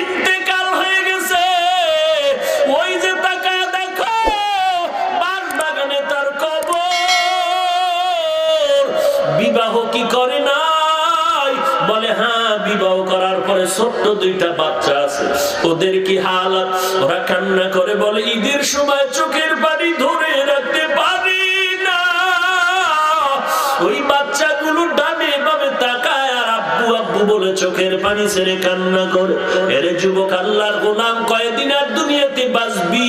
ইন্তেকাল হয়ে গেছে। ওই যে তাকায় দেখো বাস বাগানে তার কবর। বিবাহ কি করে নাই? বলে হ্যাঁ বিবাহ করার পরে ছোট্ট দুইটা বাচ্চা আছে। ওদের কি হালাত? ওরা কান্না করে বলে, ঈদের সময় চোখের পানি বলে চোখের পানি ছেড়ে কান্না করে। এরে যুবক আল্লাহর গোলাম কয়দিন আর দুনিয়াতে বাঁচবি।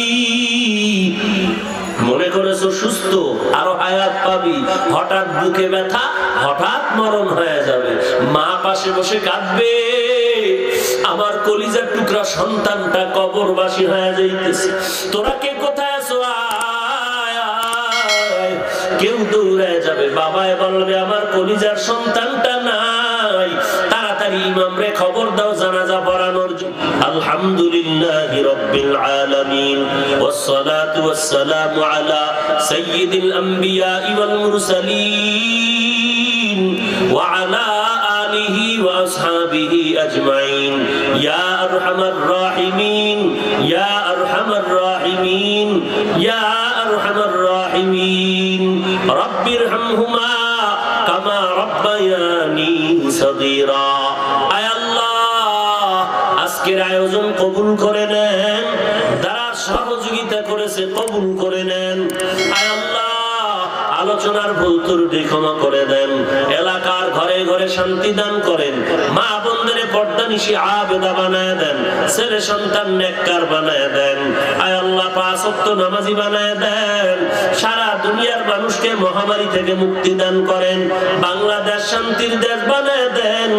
মনে করেছ, সুস্থ, আরও হায়াত পাবি। হঠাৎ বুকে ব্যথা, হঠাৎ মরণ হয়ে যাবে। মা পাশে বসে কাঁদবে। আমার কলিজার টুকরা সন্তানটা কবর কবরবাসী হয়ে যাইতেছে। তোরা কে কোথায় আছো। কেউ দৌড়ে যাবে। বাবায় বলবে, আমার কলিজার সন্তানটা নাই। তাড়াতাড়ি ইমাম রে খবর দাও জানাজা পড়ানোর জন্য আলহামদুলিল্লাহ রব্বিল আলামিন والصلاه والسلام على سيد الانبياء والمرسلين وعلى آله وأصحابه أجمعين يا أرحم الراحمين يا أرحم الراحمين يا أرحم الراحمين رب ارحمهما রব্বায়ানি আল্লাহ আজকের আয়োজন কবুল করে নেন। যারা সহযোগিতা করেছে কবুল করে নেন। আয় আলোচনার ভুল ত্রুটি ক্ষমা করে দেন। এলাকার ঘরে ঘরে শান্তি দান করেন। মা বন্ধের পর্দা নিশি আবেদা বানায় দেন। ছেলে সন্তান নেককার বানায় দেন। আয় আল্লাহ, পাঁচ ওয়াক্ত নামাজি বানায় দেন। সারা দুনিয়ার মানুষকে মহামারী থেকে মুক্তি দান করেন। বাংলাদেশ শান্তির দেশ বানায় দেন।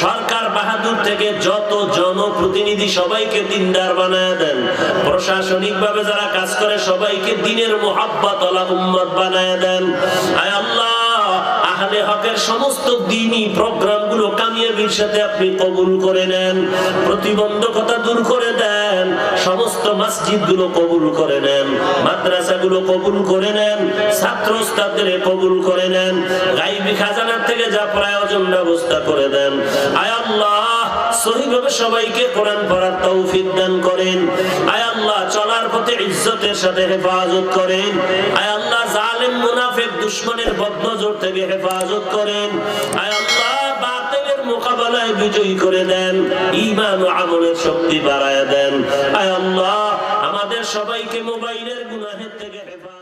সরকার বাহাদুর থেকে যত জনপ্রতিনিধি সবাইকে দিনদার বানায় দেন। প্রশাসনিক ভাবে যারা কাজ করে, সবাইকে দিনের মোহাব্বত উম্মত বানায় দেন। সমস্ত দিনই প্রোগ্রামগুলো প্রতিবন্ধকতা দূর করে দেন, সমস্ত মসজিদগুলো কবুল করে নেন। মাদ্রাসাগুলো কবুল করে নেন ছাত্র ওস্তাদদের কবুল করে নেন, গাইবি খাজানার থেকে যা প্রয়োজন ব্যবস্থা করে দেন। আয় সবাইকে করেন। চলার পথে ইজ্জতের সাথে করেন। জালেম থেকে করেন। মোকাবেলায় বিজয়ী করে দেন। ঈমান ও আমলের শক্তি বাড়ায় দেন। সবাইকে মোবাইলের গুনাহের থেকে হেফাজত